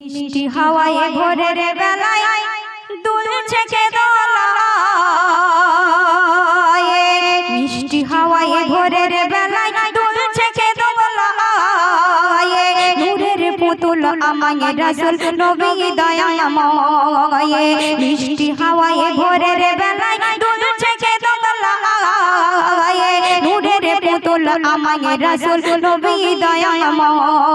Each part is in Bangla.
মিষ্টি হাওয়ায় ভোরের বেলায় দুলছে কে দোলায়। মিষ্টি হাওয়ায় ভোরের বেলায় দুলছে কে দোলায়। নূরের পুতুল আমায় রাসূল নবী দয়াময়। মিষ্টি হাওয়ায় ভোরের বেলায় দুলছে কে দোলায়। নূরের পুতুল আমায় রাসূল নবী দয়াময়।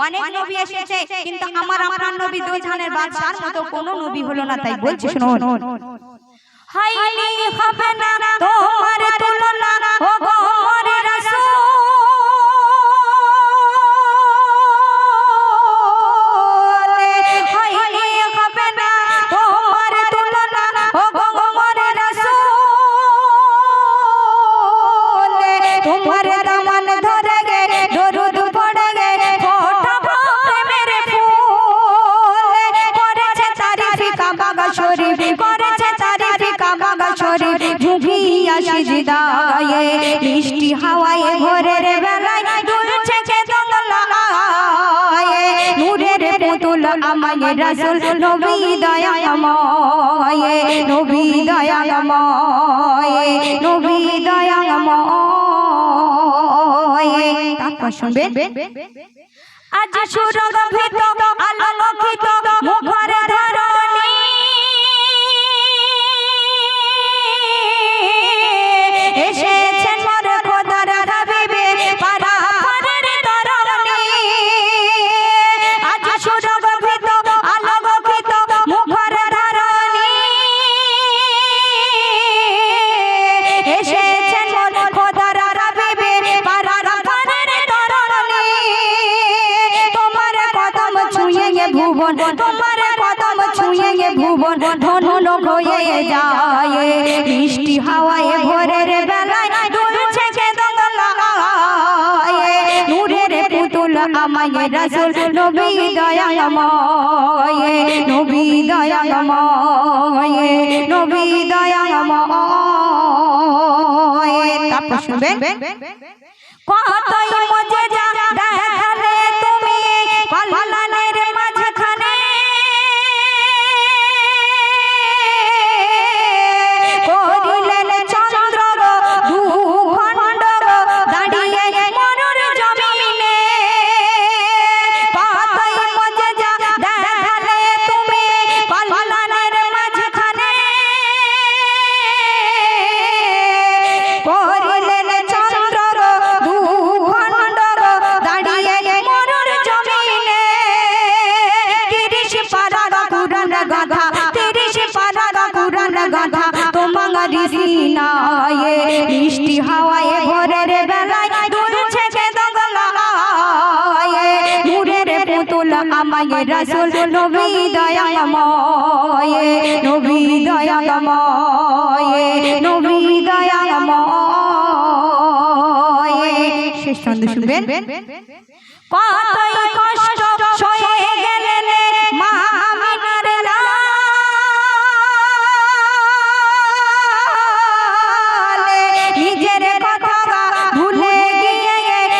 অনেক নবী এসেছে কিন্তু আমার আমার নবী দুই জানের বাদশার মতো কোনো নবী হলো না তাই বলছি শুনুন। হাইলি হবে না তোমার কাবা শরীফ ঝুঁকিয়া সিজদায়ে মিষ্টি হাওয়ায় বেলায় দুলছে নূরের পুতুল আমায় রাসূল নবী নবী নবী শুনবেন? আজ সুরগভিত আলোকিত, মুখর ধরণী ভুবন, তোমার কদম ছুঁয়ে ভুবন ধন হয়ে যায়। মিষ্টি হাওয়ায় ভোরের বেলায় দুলছে কে আমায় রাসূল নবী দয়াময়। নবী দয়াময় নবী দয়াময়। তারপর শুনবেন? কতই মজে যা গাধা তোমার সিনায়ে মিষ্টি হাওয়ায় বেলায় দুলছে পুতুল আমায় নবী নবী নবী শেষ শুনবেন? কতই কষ্ট সয়ে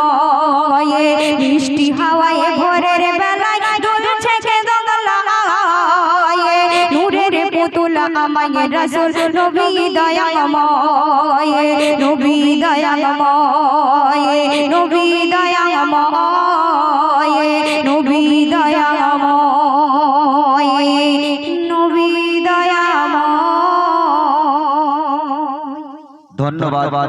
দয়াময় মিষ্টি হাওয়ায়, ভোরের বেলায় দুলছে কে দোলায়। নূরের পুতুল আমায়, রাসূল নবী দয়াময় নবী দয়াময় নবী দয়াময় নবী দয়াময়, নবী ধন্যবাদ।